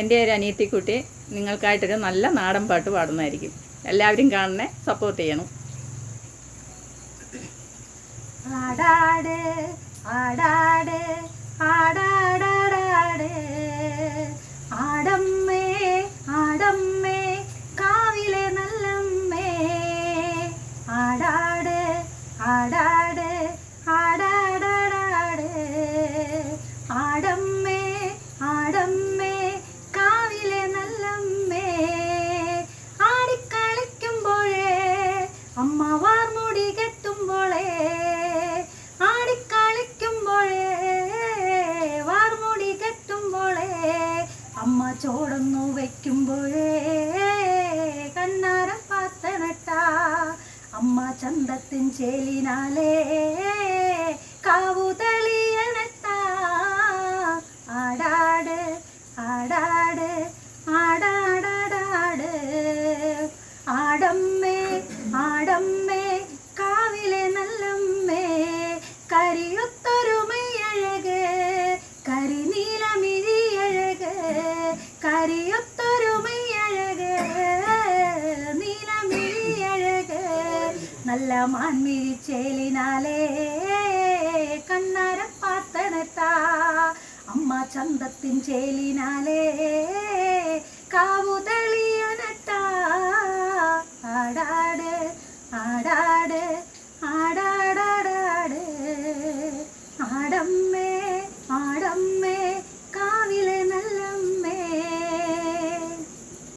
എന്റെ ഒരു അനിയത്തിക്കുട്ടി നിങ്ങൾക്കായിട്ടൊരു നല്ല നാടൻ പാട്ട് പാടുന്നതായിരിക്കും. എല്ലാവരും കാണണേ സപ്പോർട്ട് ചെയ്യണം. ആടാട് ആടാട് ആടാടാടാട്. ആടമ്മേ ആടമ്മേ കാവിലെ നല്ലമ്മേ. ആടാട് ആടാട് വാർമുടി കെട്ടുമ്പോളേ വാർമുടി കെട്ടുമ്പോളേ അമ്മ ചോടൊന്നു വെക്കുമ്പോഴേ കണ്ണാര പാത്തനട്ട അമ്മ ചന്തത്തിൻ ചേലിനാലേ കാവു തെളിയണട്ട ആടാട് ആടാട് നല്ല മാൻമിഴിച്ചേലിനാലേ കണ്ണാരം പാത്തണത്താ. അമ്മ ചന്തത്തിൻ ചേലിനാലേ